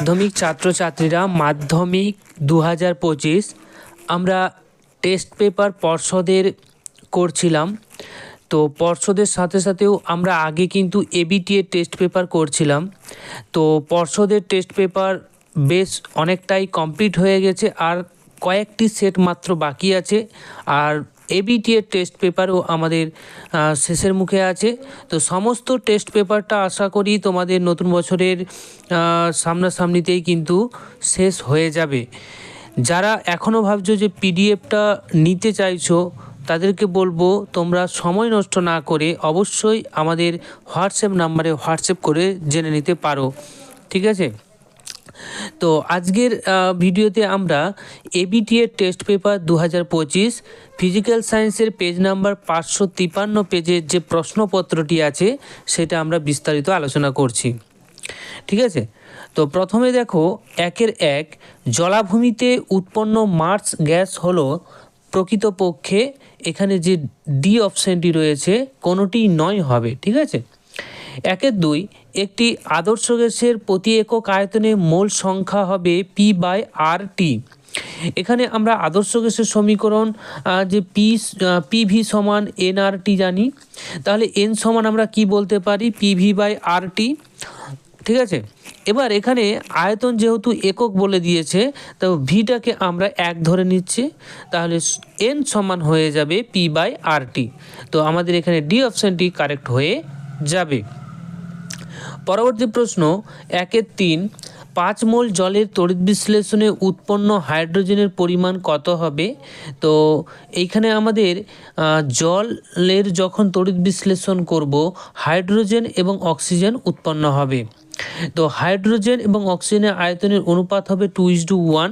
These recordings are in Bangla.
মাধ্যমিক ছাত্রছাত্রীরা মাধ্যমিক দু হাজার পঁচিশ আমরা টেস্ট পেপার পর্ষদের করছিলাম। তো পর্ষদের সাথে সাথেও আমরা আগে কিন্তু এবিটিএর টেস্ট পেপার করছিলাম। তো পর্ষদের টেস্ট পেপার বেশ অনেকটাই কমপ্লিট হয়ে গেছে আর কয়েকটি সেট মাত্র বাকি আছে। আর এবিটিএর টেস্ট পেপারও আমাদের শেষের মুখে আছে। তো সমস্ত টেস্ট পেপারটা আশা করি তোমাদের নতুন বছরের সামনাসামনিতেই কিন্তু শেষ হয়ে যাবে। যারা এখনও ভাবছ যে পিডিএফটা নিতে চাইছো, তাদেরকে বলব তোমরা সময় নষ্ট না করে অবশ্যই আমাদের হোয়াটসঅ্যাপ নাম্বারে হোয়াটসঅ্যাপ করে জেনে নিতে পারো। ঠিক আছে? তো আজকের ভিডিওতে আমরা এবিটি এর টেস্ট পেপার দু পঁচিশ ফিজিক্যাল সায়েন্সের পেজ নাম্বার পাঁচশো তিপান্ন পেজের যে প্রশ্নপত্রটি আছে, সেটা আমরা বিস্তারিত আলোচনা করছি। ঠিক আছে? তো প্রথমে দেখো, একের এক, জলাভূমিতে উৎপন্ন মার্স গ্যাস হলো প্রকৃতপক্ষে এখানে যে ডি অপশানটি রয়েছে কোনোটি নয় হবে, ঠিক আছে? একের দুই একটি আদর্শ গ্যাসের প্রতি একক আয়তনে মোল সংখ্যা হবে পি বাই আর টি এখানে আমরা আদর্শ গ্যাসের সমীকরণ যে পি পিভি সমান এন আর টি জানি। তাহলে এন সমান আমরা কি বলতে পারি? পিভি বাই আর টি ঠিক আছে? এবার এখানে আয়তন যেহেতু একক বলে দিয়েছে, তো ভিটাকে আমরা এক ধরে নিচ্ছি। তাহলে এন সমান হয়ে যাবে পি বাই আর টি তো আমাদের এখানে ডি অপশানটি কারেক্ট হয়ে যাবে। পরবর্তী প্রশ্ন একের তিন, পাঁচ মোল জলের তড়িৎ বিশ্লেষণে উৎপন্ন হাইড্রোজেনের পরিমাণ কত হবে? তো এইখানে আমাদের জলের যখন তড়িৎ বিশ্লেষণ করব, হাইড্রোজেন এবং অক্সিজেন উৎপন্ন হবে। তো হাইড্রোজেন এবং অক্সিজেনের আয়তনের অনুপাত হবে টু ইস টু ওয়ান।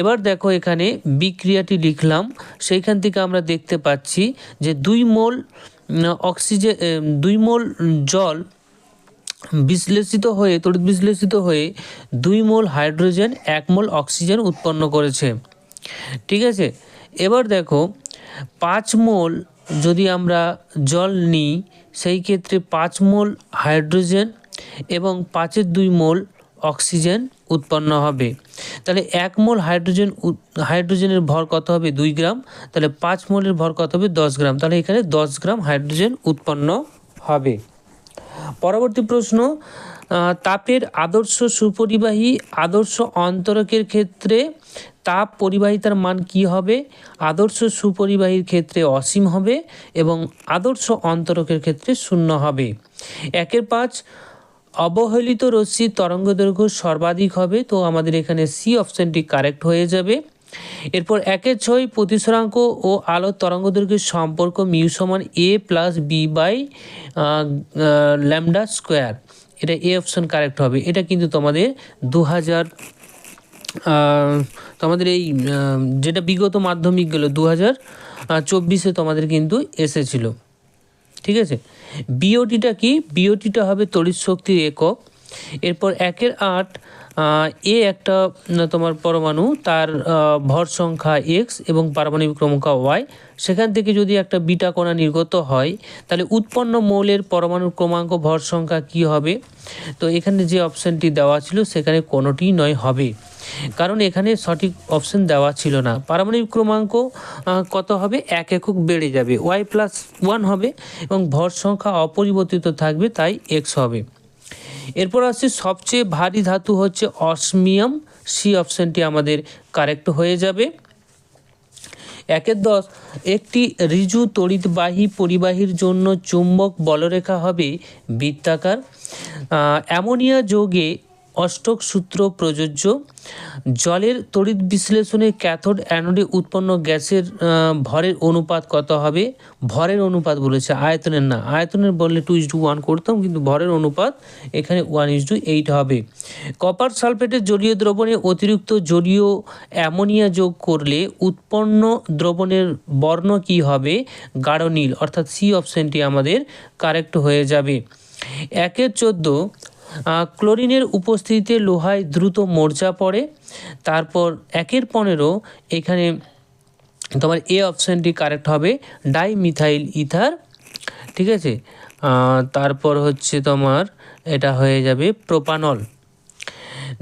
এবার দেখো এখানে বিক্রিয়াটি লিখলাম, সেইখান থেকে আমরা দেখতে পাচ্ছি যে দুই মোল অক্সিজেন দুই মোল জল বিশ্লেষিত হয়ে, তড়িৎ বিশ্লেষিত হয়ে দুই মোল হাইড্রোজেন, এক মোল অক্সিজেন উৎপন্ন করেছে। ঠিক আছে? এবার দেখো, পাঁচ মোল যদি আমরা জল নিই, সেই ক্ষেত্রে পাঁচ মোল হাইড্রোজেন এবং পাঁচের দুই মোল অক্সিজেন উৎপন্ন হবে। তাহলে এক মোল হাইড্রোজেন হাইড্রোজেনের ভর কত হবে? দুই গ্রাম। তাহলে পাঁচ মোলের ভর কত হবে? দশ গ্রাম। তাহলে এখানে দশ গ্রাম হাইড্রোজেন উৎপন্ন হবে। পরবর্তী প্রশ্ন তাপের আদর্শ সুপরিবাহী আদর্শ অন্তরকের ক্ষেত্রে তাপ পরিবাহিতার মান কি হবে? আদর্শ সুপরিবাহীর ক্ষেত্রে অসীম হবে এবং আদর্শ অন্তরকের ক্ষেত্রে শূন্য হবে। একের পাঁচ, অবহেলিত রশ্মির তরঙ্গদৈর্ঘ্য সর্বাধিক হবে, তো আমাদের এখানে সি অপশানটি কারেক্ট হয়ে যাবে। এরপর একের ছয় প্রতিসরাঙ্ক ও আলোর তরঙ্গদৈর্ঘ্যের সম্পর্ক মিউ সমান A plus B by lambda square. এটা এ অপশন কারেক্ট হবে। এটা কিন্তু তোমাদের দু হাজার তোমাদের এই যেটা বিগত মাধ্যমিক গেল দু হাজার চব্বিশে তোমাদের কিন্তু এসেছিল। ঠিক আছে? বিওটিটা কি? বিওটিটা হবে তড়িৎ শক্তির একক। এরপর একের আট এ একটা তোমার পরমাণু, তার ভর সংখ্যা এক্স এবং পারমাণবিক ক্রমাঙ্ক ওয়াই সেখান থেকে যদি একটা বিটা কণা নির্গত হয়, তাহলে উৎপন্ন মৌলের পরমাণুর ক্রমাঙ্ক ভর সংখ্যা কি হবে? তো এখানে যে অপশানটি দেওয়া ছিল, সেখানে কোনোটি নয়, হবে। কারণ এখানে সঠিক অপশন দেওয়া ছিল না। পারমাণবিক ক্রমাঙ্ক কত হবে? এক একক বেড়ে যাবে। ওয়াই প্লাস ওয়ান হবে এবং ভর সংখ্যা অপরিবর্তিত থাকবে, তাই এক্স হবে। এরপর আসছে সবচেয়ে ভারী ধাতু হচ্ছে অসমিয়াম। সি অপশানটি আমাদের কারেক্ট হয়ে যাবে। একের দশ, একটি ঋজু তড়িৎবাহী পরিবাহীর জন্য চুম্বক বলরেখা হবে বৃত্তাকার। অ্যামোনিয়া যোগে অষ্টক সূত্র প্রযোজ্য। জলের তড়িৎ বিশ্লেষণে ক্যাথোড অ্যানোডে উৎপন্ন গ্যাসের ভরের অনুপাত কত হবে? ভরের অনুপাত বলেছে, আয়তনের না। আয়তনের বললে টু ইস টু ওয়ান করতাম, কিন্তু ভরের অনুপাত এখানে ওয়ান ইস টু এইট হবে। কপার সালফেটের জলীয় দ্রবণে অতিরিক্ত জলীয় অ্যামোনিয়া যোগ করলে উৎপন্ন দ্রবণের বর্ণ কি হবে? গাঢ় নীল, অর্থাৎ সি অপশানটি আমাদের কারেক্ট হয়ে যাবে। একের চোদ্দ ক্লোরিনের উপস্থিতিতে লোহায় দ্রুত মোর্চা পড়ে। তারপর একের পনেরো এখানে তোমার এ অপশানটি কারেক্ট হবে, ডাইমিথাইল ইথার। ঠিক আছে? তারপর হচ্ছে তোমার এটা হয়ে যাবে প্রোপানল।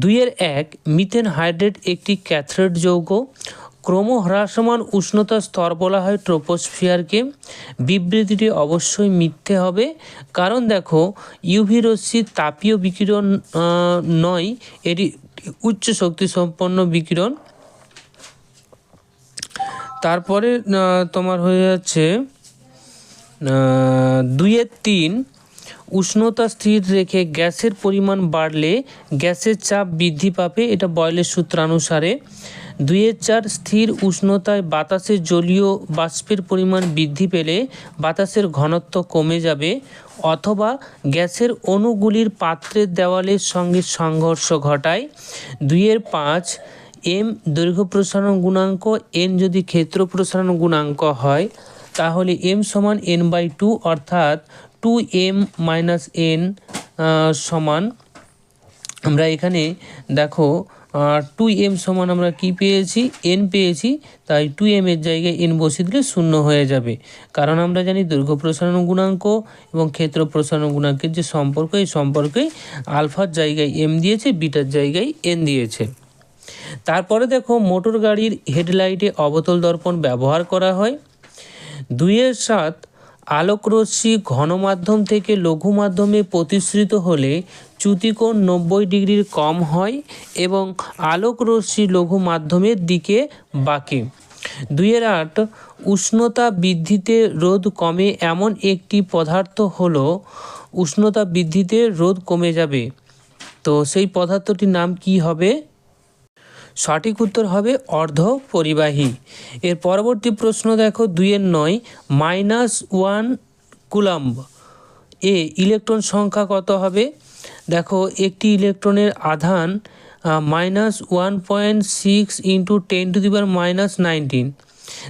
দুইয়ের এক, মিথেন হাইড্রেট একটি ক্যাথরেট যৌগ। ক্রমহ্রাসমান উষ্ণতা স্তর বলা হয় ট্রোপোস্ফিয়ারকে। বিবৃতিটি অবশ্যই মিথ্যে হবে। কারণ দেখো ইউভি রশ্মি তাপীয় বিকিরণ নয় এটি উচ্চ শক্তি সম্পন্ন বিকিরণ। তারপরে তোমার হয়ে যাচ্ছে আহ, দুইয়ের তিন উষ্ণতা স্থির রেখে গ্যাসের পরিমাণ বাড়লে গ্যাসের চাপ বৃদ্ধি পাবে। এটা বয়লের সূত্রানুসারে। দুইয়ের চার স্থির উষ্ণতায় বাতাসের জলীয় বাষ্পের পরিমাণ বৃদ্ধি পেলে বাতাসের ঘনত্ব কমে যাবে অথবা গ্যাসের অণুগুলির পাত্রের দেওয়ালের সঙ্গে সংঘর্ষ ঘটায়। দুইয়ের পাঁচ, এম দৈর্ঘ্য প্রসারণ গুণাঙ্ক, এন যদি ক্ষেত্র প্রসারণ গুণাঙ্ক হয়, তাহলে এম সমান এন বাই টু, অর্থাৎ টু এম মাইনাস এন সমান। আমরা এখানে দেখো টু এম সমান আমরা কি পেয়েছি? এন পেয়েছি, তাই টু এম এর জায়গায় এন বসিয়ে দিলে শূন্য হয়ে যাবে। কারণ আমরা জানি দৈর্ঘ্য প্রসারণ গুণাঙ্ক এবং ক্ষেত্র প্রসারণ গুণাঙ্কের যে সম্পর্ক, এই সম্পর্কে আলফার জায়গায় এম দিয়েছে, বিটার জায়গায় এন দিয়েছে। তারপরে দেখো, মোটর গাড়ির হেডলাইটে অবতল দর্পণ ব্যবহার করা হয়। দুইয়ের সাত আলোকরশ্মি ঘন মাধ্যম থেকে লঘু মাধ্যমে প্রতিসৃত হলে চ্যুতিকোণ নব্বই ডিগ্রির কম হয় এবং আলোকরশ্মি লঘু মাধ্যমের দিকে বাঁকে। দুইয়ের আট, উষ্ণতা বৃদ্ধিতে রোধ কমে এমন একটি পদার্থ হলো উষ্ণতা বৃদ্ধিতে রোধ কমে যাবে। তো সেই পদার্থটির নাম কি হবে? সঠিক উত্তর হবে অর্ধ পরিবাহী এর পরবর্তী প্রশ্ন দেখো, দুইয়ের নয়, মাইনাস ওয়ান কুলাম্ব। এ ইলেকট্রন সংখ্যা কত হবে? দেখো, একটি ইলেকট্রনের আধান minus one point six into ten to the power minus nineteen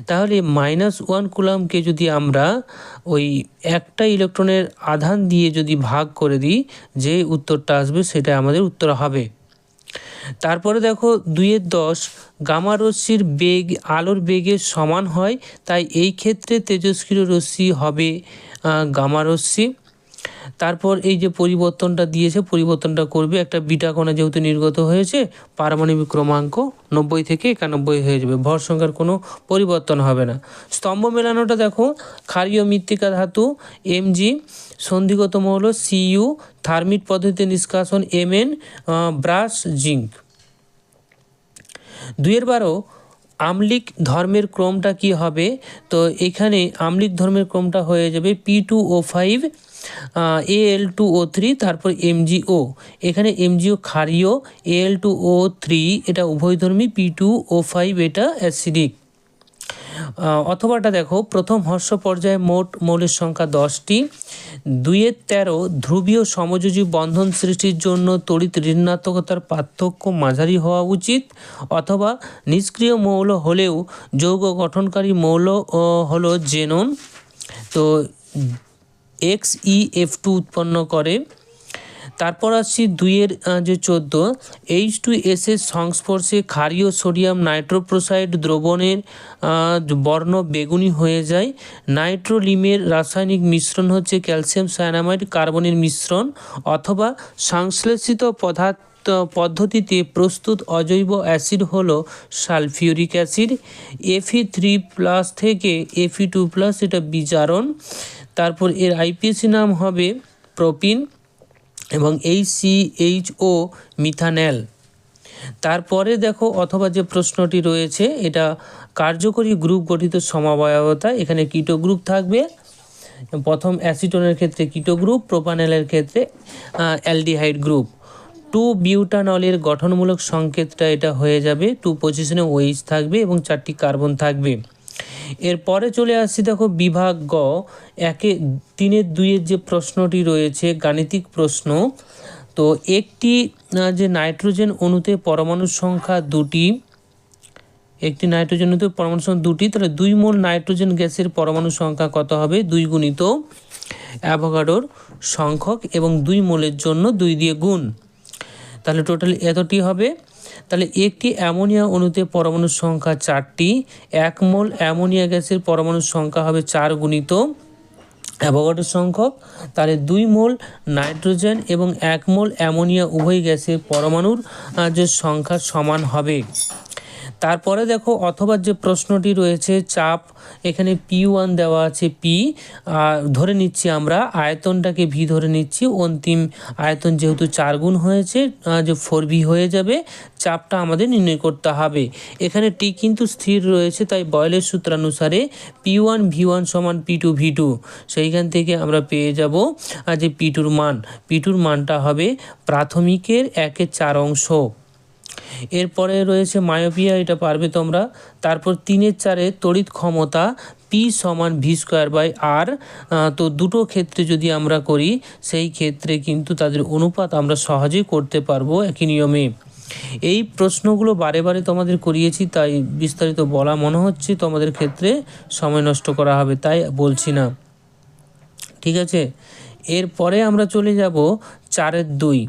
তাহলে মাইনাস ওয়ান কুলামকে যদি আমরা ওই একটা ইলেকট্রনের আধান দিয়ে যদি ভাগ করে দিই, যে উত্তরটা আসবে সেটা আমাদের উত্তর হবে। তারপরে দেখো, দুইয়ের দশ, গামা রশ্মির বেগ আলোর বেগের সমান হয়, তাই এই ক্ষেত্রে তেজস্ক্রিয় রশ্মি হবে গামা রশ্মি। তারপর এই যে পরিবর্তনটা দিয়েছে, পরিবর্তনটা করবে একটা বিটা কণা যেহেতু নির্গত হয়েছে, পারমাণবিক ক্রমাঙ্ক নব্বই থেকে একানব্বই হয়ে যাবে। ভর সংখ্যার কোনো পরিবর্তন হবে না। স্তম্ভ মেলানোটা দেখো, ক্ষারীয় মৃত্তিকা ধাতু এমজি সন্ধিগত মৌল সিইউ থার্মিট পদ্ধতিতে নিষ্কাশন এমএন ব্রাশ, জিঙ্ক। দুইয়ের বারো আমলিক ধর্মের ক্রমটা কি হবে? তো এখানে আমলিক ধর্মের ক্রমটা হয়ে যাবে P two O five A L two O three তারপর এমজিও এখানে এমজিও ক্ষারীয় এ এল টু ও থ্রি এটা উভয়ধর্মী পি টু ও ফাইভ এটা অ্যাসিডিক অথবাটা দেখো, প্রথম হর্ষ পর্যায়ে মোট মৌলের সংখ্যা দশটি। দুইয়ের তেরো, ধ্রুবীয় সমযোজী বন্ধন সৃষ্টির জন্য তড়িৎ ঋণাত্মকতার পার্থক্য মাঝারি হওয়া উচিত, অথবা নিষ্ক্রিয় মৌল হলেও যৌগ গঠনকারী মৌল হলো জেনন তো এক্স ই এফ টু উৎপন্ন করে। তারপর আসছি দুইয়ের যে চোদ্দ এইচ টু এস এর সংস্পর্শে ক্ষারীয় সোডিয়াম নাইট্রোপ্রোসাইড দ্রবণের বর্ণ বেগুনি হয়ে যায়। নাইট্রোলিমের রাসায়নিক মিশ্রণ হচ্ছে ক্যালসিয়াম সায়ানামাইড কার্বনের মিশ্রণ অথবা সংশ্লেষিত পদার্থ, পদ্ধতিতে প্রস্তুত অজৈব অ্যাসিড হল সালফিউরিক অ্যাসিড এফি থ্রি প্লাস থেকে এফি টু প্লাস এটা বিজারণ। তারপর এর আইপিএসি নাম হবে প্রোপিন। এবং এই সি এইচ ও মিথানেল। তারপরে দেখো অথবা যে প্রশ্নটি রয়েছে, এটা কার্যকরী গ্রুপ গঠিত সমবায়বতা এখানে কিটো গ্রুপ থাকবে। প্রথম অ্যাসিটোনের ক্ষেত্রে কিটো গ্রুপ প্রোপানেলের ক্ষেত্রে অ্যালডিহাইড গ্রুপ। টু বিউটানলের গঠনমূলক সংকেতটা এটা হয়ে যাবে। টু পজিশনে ওইচ থাকবে এবং চারটি কার্বন থাকবে। এরপরে চলে আসছি দেখো বিভাগ গ, একে তিনের দুইয়ের যে প্রশ্নটি রয়েছে, গাণিতিক প্রশ্ন। তো একটি যে নাইট্রোজেন অণুতে পরমাণুর সংখ্যা দুটি, একটি নাইট্রোজেন অণুতে পরমাণু সংখ্যা দুটি, তাহলে দুই মোল নাইট্রোজেন গ্যাসের পরমাণু সংখ্যা কত হবে? দুই গুণিত অ্যাভোগাডোর সংখ্যক এবং দুই মোলের জন্য দুই দিয়ে গুণ। তাহলে টোটাল এতটি হবে? তাহলে একটি অ্যামোনিয়া অণুতে পরমাণুর সংখ্যা চারটি, এক মোল অ্যামোনিয়া গ্যাসের পরমাণুর সংখ্যা হবে চার গুণিত অ্যাভোগাড্রো সংখ্যক, তাহলে দুই মোল নাইট্রোজেন এবং এক মোল অ্যামোনিয়া উভয় গ্যাসের পরমাণুর যে সংখ্যা সমান হবে। তারপরে দেখো, অথবা যে প্রশ্নটি রয়েছে, চাপ, এখানে পি ওয়ান দেওয়া আছে পি ধরে নিচ্ছি আমরা, আয়তনটাকে ভি ধরে নিচ্ছি, অন্তিম আয়তন যেহেতু চার গুণ হয়েছে যে ফোর ভি হয়ে যাবে, চাপটা আমাদের নির্ণয় করতে হবে। এখানে টি কিন্তু স্থির রয়েছে, তাই বয়লের সূত্রানুসারে পি ওয়ান ভি ওয়ান সমান পি টু ভি টু সেইখান থেকে আমরা পেয়ে যাব যে পি টুর মান। পি টুর মানটা হবে প্রাথমিকের একের চার অংশ। এরপরে রয়েছে মায়োপিয়া, এটা পারবে তোমরা। তারপর তিনের চারে তড়িৎ ক্ষমতা, পি সমান ভি স্কোয়ার বাই আর। তো দুটো ক্ষেত্রে যদি আমরা করি, সেই ক্ষেত্রে কিন্তু তাদের অনুপাত আমরা সহজেই করতে পারব একই নিয়মে। এই প্রশ্নগুলো বারে বারে তোমাদের করিয়েছি, তাই বিস্তারিত বলা মনে হচ্ছে তোমাদের ক্ষেত্রে সময় নষ্ট করা হবে, তাই বলছি না। ঠিক আছে? এরপরে আমরা চলে যাব চারের দুই।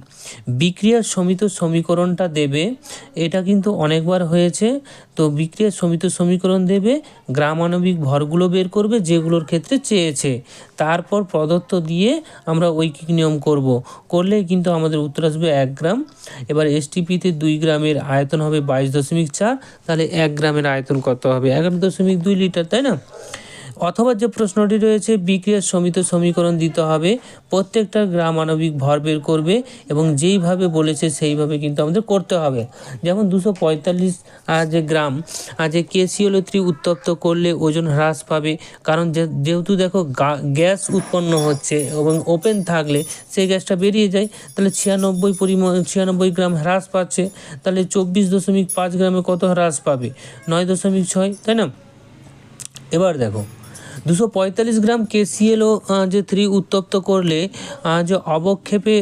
বিক্রিয়ার সমিত সমীকরণটা দেবে, এটা কিন্তু অনেকবার হয়েছে, তো বিক্রিয়ার সমিত সমীকরণ দেবে, গ্রামাণবিক ভরগুলো বের করবে যেগুলোর ক্ষেত্রে চেয়েছে। তারপর প্রদত্ত দিয়ে আমরা ঐকিক নিয়ম করব। করলে কিন্তু আমাদের উত্তর আসবে এক গ্রাম। এবার এসটিপিতে দুই গ্রামের আয়তন হবে বাইশ দশমিক চার, তাহলে এক গ্রামের আয়তন কত হবে? এগারো দশমিক দুই লিটার, তাই না? অথবা যে প্রশ্নটি রয়েছে বিক্রিয়ার সমিত সমীকরণ দিতে হবে, প্রত্যেকটা গ্রাম আণবিক ভর বের করবে এবং যেইভাবে বলেছে সেইভাবে কিন্তু আমাদের করতে হবে। যেমন দুশো পঁয়তাল্লিশ যে গ্রাম যে কেসিওল থ্রি উত্তপ্ত করলে ওজন হ্রাস পাবে, কারণ যেহেতু দেখো গ্যাস উৎপন্ন হচ্ছে এবং ওপেন থাকলে সেই গ্যাসটা বেরিয়ে যায়, তাহলে ছিয়ানব্বই পরিমাণ, ছিয়ানব্বই গ্রাম হ্রাস পাচ্ছে, তাহলে চব্বিশ দশমিক পাঁচ গ্রামে কত হ্রাস পাবে? নয় দশমিক ছয়, তাই না? এবার দেখো দুশো গ্রাম কেসিএলও যে থ্রি উত্তপ্ত করলে যে অবক্ষেপে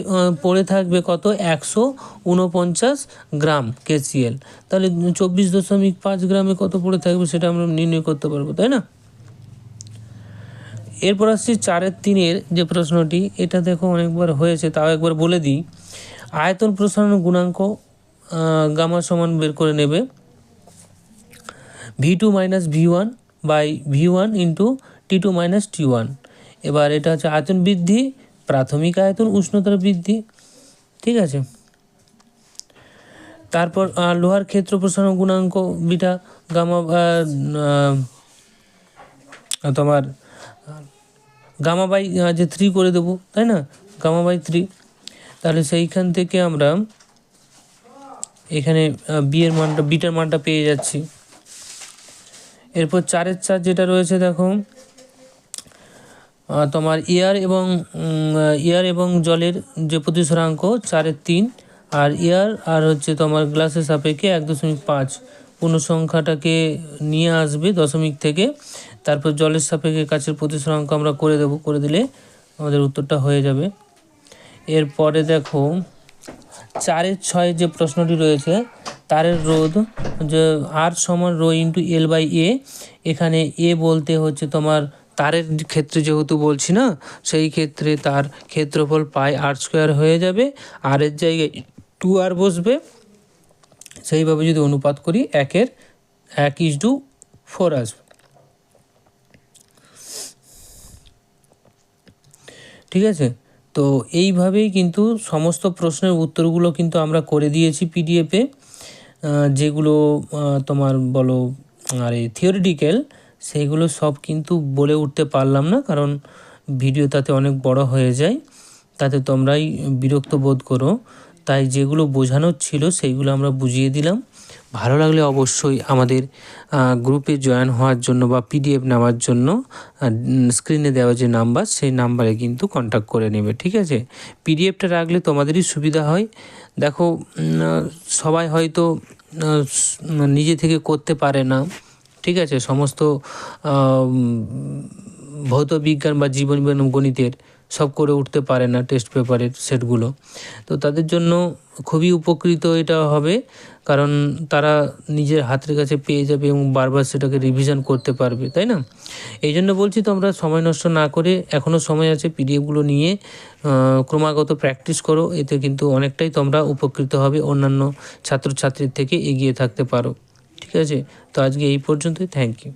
পড়ে থাকবে কত? একশো উনপঞ্চাশ গ্রাম কেসিএল। তাহলে চব্বিশ দশমিক পাঁচ গ্রামে কত পড়ে থাকবে সেটা আমরা নির্ণয় করতে পারব, তাই না? এরপর আসছি চারের তিনের যে প্রশ্নটি। এটা দেখো অনেকবার হয়েছে, তাও একবার বলে দিই। আয়তন প্রসারণ গুণাঙ্ক গামা সমান বের করে নেবে। V two minus V one by V one into T two minus T one এবার এটা হচ্ছে আয়তন বৃদ্ধি, প্রাথমিক আয়তন উষ্ণতার বৃদ্ধি, ঠিক আছে? তারপর লোহার ক্ষেত্র প্রসারণ গুণাঙ্ক বিটা, গামা তোমার, গামা বাই যে থ্রি করে দেবো, তাই না? গামা বাই থ্রি তাহলে সেইখান থেকে আমরা এখানে বিয়ের মানটা বিটার মানটা পেয়ে যাচ্ছি। এরপর চারের চার যেটা রয়েছে, দেখো তোমার এয়ার এবং এয়ার এবং জলের যে প্রতিসরাঙ্ক, চারের তিন, আর এয়ার আর হচ্ছে তোমার গ্লাসের সাপেক্ষে এক দশমিক পাঁচ। পূর্ণ সংখ্যাটাকে নিয়ে আসবে দশমিক থেকে, তারপর জলের সাপেক্ষে কাছের প্রতিসরাঙ্ক আমরা করে দেবো, করে দিলে আমাদের উত্তরটা হয়ে যাবে। এরপরে দেখো, চারের ছয় যে প্রশ্নটি রয়েছে, তারের রোধ যে আর সমান rho into L by A এখানে এ বলতে হচ্ছে তোমার তারের ক্ষেত্রে যেহেতু বলছি না, সেই ক্ষেত্রে তার ক্ষেত্রফল পাই আর স্কোয়ার হয়ে যাবে। আর এর জায়গায় টু আর বসবে। সেইভাবে যদি অনুপাত করি একের এক ইস টু ফোর আসবে। ঠিক আছে? তো এইভাবেই কিন্তু সমস্ত প্রশ্নের উত্তরগুলো কিন্তু আমরা করে দিয়েছি পিডিএফে যেগুলো তোমার বলো, আর এই থিওরিটিক্যাল সেইগুলো সব কিন্তু বলে উঠতে পারলাম না, কারণ ভিডিও তাতে অনেক বড় হয়ে যায়। তাতে তোমরাই বিরক্ত বোধ করো। তাই যেগুলো বোঝানোর ছিল সেইগুলো আমরা বুঝিয়ে দিলাম। ভালো লাগলে অবশ্যই আমাদের গ্রুপে জয়েন হওয়ার জন্য বা পিডিএফ নেওয়ার জন্য স্ক্রিনে দেওয়া যে নাম্বার, সেই নাম্বারে কিন্তু কন্ট্যাক্ট করে নেবে, ঠিক আছে? পিডিএফটা রাখলে তোমাদেরই সুবিধা হয়। দেখো সবাই হয়তো নিজে থেকে করতে পারে না। ঠিক আছে, সমস্ত ভৌত বিজ্ঞান বা জীবন গণিতের সব করে উঠতে পারে না টেস্ট পেপারের সেটগুলো তো তাদের জন্য খুবই উপকৃত এটা হবে, কারণ তারা নিজের হাতের কাছে পেয়ে যাবে এবং বারবার সেটাকে রিভিশন করতে পারবে, তাই না? এই জন্য বলছি তোমরা সময় নষ্ট না করে এখনও সময় আছে পিডিএফগুলো নিয়ে ক্রমাগত প্র্যাকটিস করো, এতে কিন্তু অনেকটাই তোমরা উপকৃত হবে, অন্যান্য ছাত্রছাত্রীর থেকে এগিয়ে থাকতে পারো। ঠিক আছে? তো আজকে এই পর্যন্তই থ্যাংক ইউ